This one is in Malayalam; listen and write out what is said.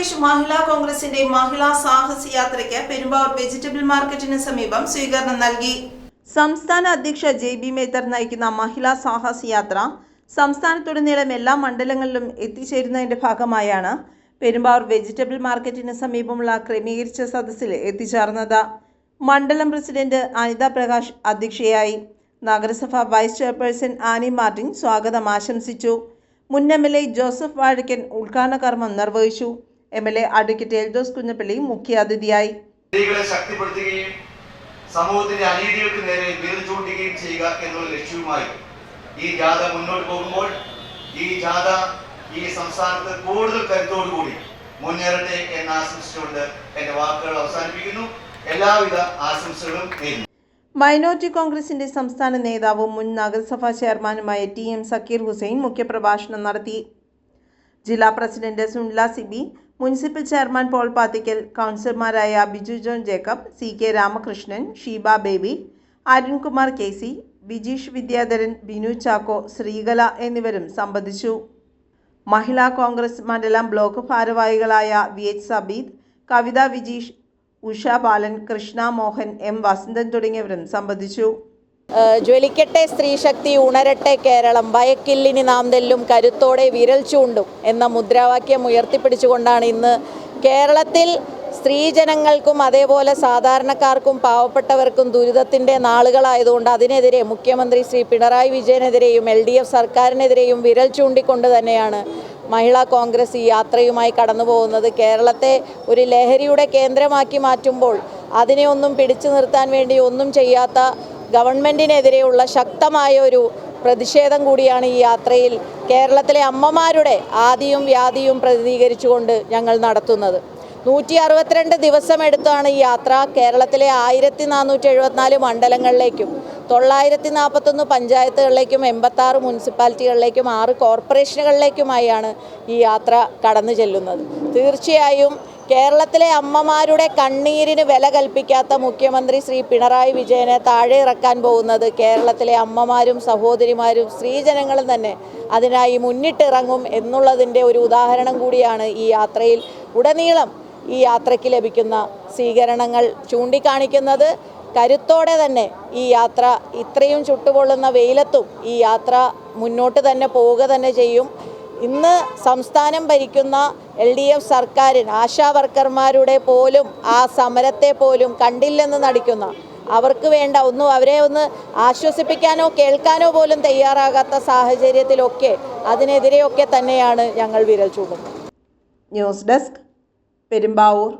പ്രദേശ് മഹിളാ കോൺഗ്രസിന്റെ മഹിളാ സാഹസ യാത്രയ്ക്ക് പെരുമ്പാവൂർ വെജിറ്റബിൾ മാർക്കറ്റിന് സമീപം സ്വീകരണം നൽകി. സംസ്ഥാന അധ്യക്ഷ ജെ ബി മേത്തർ നയിക്കുന്ന മഹിളാ സാഹസ യാത്ര സംസ്ഥാനത്തുടനീളം എല്ലാ മണ്ഡലങ്ങളിലും എത്തിച്ചേരുന്നതിന്റെ ഭാഗമായാണ് പെരുമ്പാവൂർ വെജിറ്റബിൾ മാർക്കറ്റിന് സമീപമുള്ള ക്രമീകരിച്ച സദസ്സിൽ എത്തിച്ചേർന്നത്. മണ്ഡലം പ്രസിഡന്റ് അനിത പ്രകാശ് അധ്യക്ഷയായി. നഗരസഭ വൈസ് ചെയർപേഴ്സൺ ആനി മാർട്ടിൻ സ്വാഗതം ആശംസിച്ചു. മുൻ M L A Joseph Vazhakkan ഉദ്ഘാടന കർമ്മം നിർവഹിച്ചു. M L A advocate Eldhose Kunnappilly മുഖ്യാതിഥിയായി. സ്ത്രീകളെ ശക്തിപ്പെടുത്തുകയും സമൂഹത്തിന്റെ അനീതികൾക്ക് നേരെ വിരൽ ചൂണ്ടുകയും ചെയ്യുക എന്നുള്ള ലക്ഷ്യവുമായി ഈ ജാഥ മുന്നോട്ട് പോകുമ്പോൾ ഈ ജാഥ ഈ സംസ്ഥാനത്ത് കൂടുതൽ കരുത്തോടുകൂടി മുന്നേറട്ടെ എന്ന് ആശംസിച്ചുകൊണ്ട് എന്റെ വാക്കുകൾ അവസാനിപ്പിക്കുന്നു. എല്ലാവിധ ആശംസകളും നേരുന്നു. മൈനോറിറ്റി കോൺഗ്രസിന്റെ സംസ്ഥാന നേതാവും മുൻ നഗരസഭാ ചെയർമാനുമായ ടി എം സക്കീർ ഹുസൈൻ മുഖ്യപ്രഭാഷണം നടത്തി. ജില്ലാ president Sunila Sibi municipal chairman Paul Pathikkal കൗൺസിലർമാരായ Biju John Jacob C K Ramakrishnan Sheeba Baby Arunkumar K C Bijeesh Vidyadharan Binu Chacko Sreekala എന്നിവരും സംബന്ധിച്ചു. മഹിളാ കോൺഗ്രസ് മണ്ഡലം ബ്ലോക്ക് ഭാരവാഹികളായ V H Sabeed Kavitha Vijeesh Usha Balan Krishna Mohan M Vasanthan തുടങ്ങിയവരും സംബന്ധിച്ചു. ജ്വലിക്കട്ടെ സ്ത്രീശക്തി ഉണരട്ടെ കേരളം. ഭയക്കില്ലിനി നാം തെല്ലും കരുത്തോടെ വിരൽ ചൂണ്ടും എന്ന മുദ്രാവാക്യം ഉയർത്തിപ്പിടിച്ചുകൊണ്ടാണ് ഇന്ന് കേരളത്തിൽ സ്ത്രീജനങ്ങൾക്കും അതേപോലെ സാധാരണക്കാർക്കും പാവപ്പെട്ടവർക്കും ദുരിതത്തിന്റെ നാളുകളായതുകൊണ്ട് അതിനെതിരെ മുഖ്യമന്ത്രി ശ്രീ പിണറായി വിജയനെതിരെയും എൽ ഡി എഫ് സർക്കാരിനെതിരെയും വിരൽ ചൂണ്ടിക്കൊണ്ട് തന്നെയാണ് മഹിളാ കോൺഗ്രസ് ഈ യാത്രയുമായി കടന്നു പോകുന്നത് കേരളത്തെ ഒരു ലഹരിയുടെ കേന്ദ്രമാക്കി മാറ്റുമ്പോൾ അതിനെ ഒന്നും പിടിച്ചു നിർത്താൻ വേണ്ടി ഒന്നും ചെയ്യാത്ത ഗവൺമെന്റിനെതിരെയുള്ള ശക്തമായ ഒരു പ്രതിഷേധം കൂടിയാണ് ഈ യാത്രയിൽ കേരളത്തിലെ അമ്മമാരുടെ ആദിയും വ്യാധിയും പ്രതിനിധീകരിച്ചുകൊണ്ട് ഞങ്ങൾ നടത്തുന്നത്. നൂറ്റി അറുപത്തിരണ്ട് ദിവസമെടുത്താണ് ഈ യാത്ര. കേരളത്തിലെ ആയിരത്തി നാനൂറ്റി എഴുപത്തിനാല് മണ്ഡലങ്ങളിലേക്കും തൊള്ളായിരത്തി നാൽപ്പത്തൊന്ന് പഞ്ചായത്തുകളിലേക്കും എൺപത്താറ് മുനിസിപ്പാലിറ്റികളിലേക്കും ആറ് കോർപ്പറേഷനുകളിലേക്കുമായാണ് ഈ യാത്ര കടന്നു ചെല്ലുന്നത്. തീർച്ചയായും കേരളത്തിലെ അമ്മമാരുടെ കണ്ണീരിന് വില കൽപ്പിക്കാത്ത മുഖ്യമന്ത്രി ശ്രീ പിണറായി വിജയനെ താഴെ ഇറക്കാൻ പോകുന്നത് കേരളത്തിലെ അമ്മമാരും സഹോദരിമാരും സ്ത്രീജനങ്ങളും തന്നെ അതിനായി മുന്നിട്ടിറങ്ങും എന്നുള്ളതിന്റെ ഒരു ഉദാഹരണം കൂടിയാണ് ഈ യാത്രയിൽ ഉടനീളം ഈ യാത്രയ്ക്ക് ലഭിക്കുന്ന സ്വീകരണങ്ങൾ ചൂണ്ടിക്കാണിക്കുന്നത്. കരുത്തോടെ തന്നെ ഈ യാത്ര ഇത്രയും ചുട്ടുപൊള്ളുന്ന വെയിലത്തും ഈ യാത്ര മുന്നോട്ട് തന്നെ പോവുക തന്നെ ചെയ്യും. ഇന്ന് സംസ്ഥാനം ഭരിക്കുന്ന എൽ ഡി എഫ് സർക്കാരിന് ആശാ വർക്കർമാരുടെ പോലും ആ സമരത്തെ പോലും കണ്ടില്ലെന്ന് നടിക്കുന്ന അവർക്ക് വേണ്ട ഒന്നും അവരെ ഒന്ന് ആശ്വസിപ്പിക്കാനോ കേൾക്കാനോ പോലും തയ്യാറാകാത്ത സാഹചര്യത്തിലൊക്കെ അതിനെതിരെയൊക്കെ തന്നെയാണ് ഞങ്ങൾ വിരൽ ചൂടുന്നത് ന്യൂസ് ഡെസ്ക് പെരുമ്പാവൂർ.